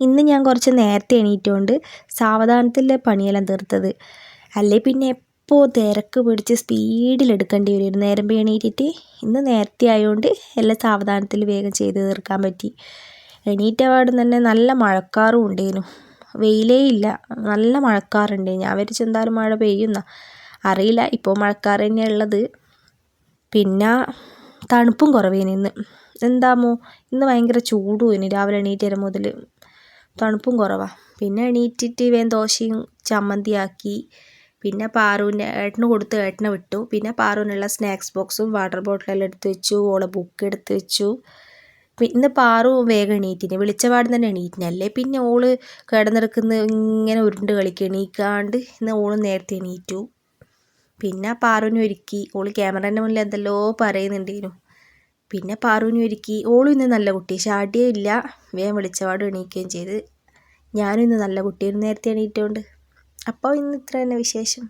ഇന്ന് ഞാൻ കുറച്ച് നേരത്തെ എണീറ്റുകൊണ്ട് സാവധാനത്തിലെ പണിയെല്ലാം തീർത്തത്. അല്ലേ പിന്നെ എപ്പോൾ തിരക്ക് പിടിച്ച് സ്പീഡിൽ എടുക്കേണ്ടി വരും? നേരം എണീറ്റിട്ട് ഇന്ന് നേരത്തെ ആയതുകൊണ്ട് എല്ലാം സാവധാനത്തിൽ വേഗം ചെയ്ത് തീർക്കാൻ പറ്റി. എണീറ്റ പാട് തന്നെ നല്ല മഴക്കാറും ഉണ്ടായിരുന്നു. വെയിലേ ഇല്ല. നല്ല മഴക്കാറുണ്ട് ഞാൻ വിചാരിച്ചു എന്തായാലും മഴ പെയ്യുന്ന. അറിയില്ല. ഇപ്പോൾ മഴക്കാറ് തന്നെയാണ് ഉള്ളത്. പിന്നെ തണുപ്പും കുറവേനു ഇന്ന്. എന്താമോ ഇന്ന് ഭയങ്കര ചൂടും രാവിലെ എണീറ്റേരം മുതൽ തണുപ്പും കുറവാണ് പിന്നെ എണീറ്റിട്ട് വേഗം ദോശയും ചമ്മന്തിയാക്കി. പിന്നെ പാറുവിന് ഏട്ടന് കൊടുത്ത് ഏട്ടനെ വിട്ടു. പിന്നെ പാറുവിനുള്ള സ്നാക്സ് ബോക്സും വാട്ടർ ബോട്ടിലെല്ലാം എടുത്ത് വെച്ചു. ഓളെ ബുക്ക് എടുത്ത് വെച്ചു. ഇന്ന് പാറു വേഗം എണീറ്റിന്. വിളിച്ച പാടും തന്നെ എണീറ്റിനല്ലേ പിന്നെ ഓൾ കിടന്നിറക്കുന്ന ഇങ്ങനെ ഉരുണ്ട് കളിക്കുക എണീക്കാണ്ട് ഇന്ന് ഓൾ നേരത്തെ എണീറ്റു. പിന്നെ പാറുവിനെ ഒരുക്കി. ഓൾ ക്യാമറേന്റെ മുന്നിൽ എന്തെല്ലോ പറയുന്നുണ്ടേനു. പിന്നെ പാറുവിനെ ഒരുക്കി. ഓളും ഇന്ന് നല്ല കുട്ടി. ഷാഡിയും ഇല്ല. വേഗം വിളിച്ചപാടും എണീക്കുകയും ചെയ്ത്. ഞാനും നല്ല കുട്ടിയാണ് നേരത്തെ എണീറ്റോണ്ട്. അപ്പോൾ ഇന്ന് ഇത്ര തന്നെ വിശേഷം.